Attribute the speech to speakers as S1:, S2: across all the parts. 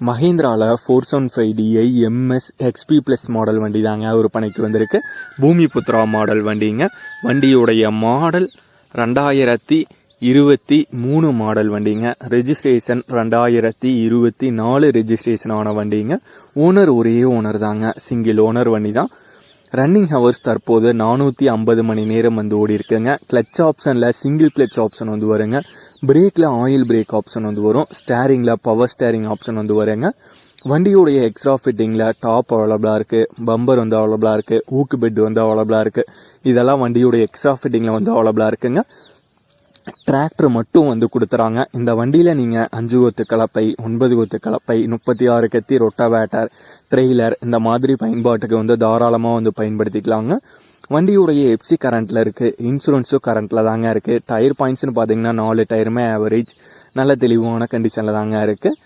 S1: மஹேந்திராவில் four seven five DI MS XP plus model வண்டி தாங்க விற்பனைக்கு வந்திருக்கு. பூமி புத்ரா மாடல் வண்டிங்க. வண்டியுடைய மாடல் ரெண்டாயிரத்தி இருபத்தி மூணு மாடல் வண்டிங்க. ரெஜிஸ்ட்ரேஷன் ரெண்டாயிரத்தி இருபத்தி நாலு ரெஜிஸ்ட்ரேஷன் ஆன வண்டிங்க. ஓனர் ஒரே ஓனர் தாங்க. சிங்கிள் ஓனர் வண்டி தான். ரன்னிங் ஹவர்ஸ் தற்போது நானூற்றி ஐம்பது மணி நேரம் வந்து ஓடி இருக்குங்க கிளச் ஆப்ஷனில் சிங்கிள் கிளச் ஆப்ஷன் வந்து வருங்க. பிரேக்கில் ஆயில் பிரேக் ஆப்ஷன் வந்து வரும். ஸ்டேரிங்கில் பவர் ஸ்டேரிங் ஆப்ஷன் வந்து வருங்க. வண்டியுடைய எக்ஸ்ட்ரா ஃபிட்டிங்கில் டாப் அவைலபிளாக இருக்குது பம்பர் வந்து அவைலபிளாக இருக்குது ஊக்கு பெட் வந்து அவைலபிளாக இருக்குது இதெல்லாம் வண்டியோடைய எக்ஸ்ட்ரா ஃபிட்டிங்கில் வந்து அவைலபிளாக இருக்குங்க. டிராக்டர் மட்டும் வந்து கொடுத்துறாங்க. இந்த வண்டியில் நீங்கள் அஞ்சு கொத்து கலப்பை ஒன்பது கொத்து கலப்பை முப்பத்தி ஆறு கத்தி ரொட்டவேட்டர் ட்ரெய்லர் இந்த மாதிரி பயன்பாட்டுக்கு வந்து தாராளமாக வந்து பயன்படுத்திக்கலாங்க. வண்டியுடைய எப்சி கரண்ட்டில் இருக்குது இன்சூரன்ஸும் கரண்ட்டில் தாங்க இருக்குது டயர் பாயிண்ட்ஸ்னு பார்த்தீங்கன்னா நாலு டயருமே ஆவரேஜ் நல்ல தெளிவான கண்டிஷனில் தாங்க இருக்குது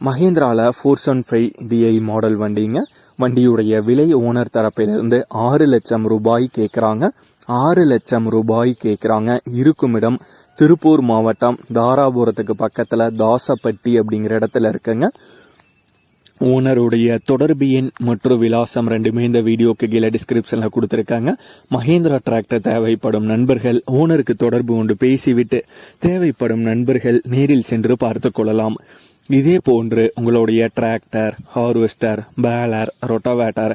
S1: மஹேந்திராவில் four seven five DI model வண்டிங்க. வண்டியுடைய விலை ஓனர் தரப்பிலிருந்து ஆறு லட்சம் ரூபாய் கேட்குறாங்க ஆறு லட்சம் ரூபாய் கேட்குறாங்க இருக்குமிடம் திருப்பூர் மாவட்டம் தாராபுரத்துக்கு பக்கத்தில் தாசப்பட்டி அப்படிங்கிற இடத்துல இருக்குங்க. ஓனருடைய தொடர்பு எண் மற்றும் விலாசம் ரெண்டுமே இந்த வீடியோக்கு கீழே டிஸ்கிரிப்ஷனில் கொடுத்துருக்காங்க. மஹேந்திரா டிராக்டர் தேவைப்படும் நண்பர்கள் ஓனருக்கு தொடர்பு கொண்டு பேசிவிட்டு தேவைப்படும் நண்பர்கள் நேரில் சென்று பார்த்து கொள்ளலாம். இதே போன்று உங்களுடைய டிராக்டர் ஹார்வெஸ்டர் பேலர் ரொட்டவேட்டர்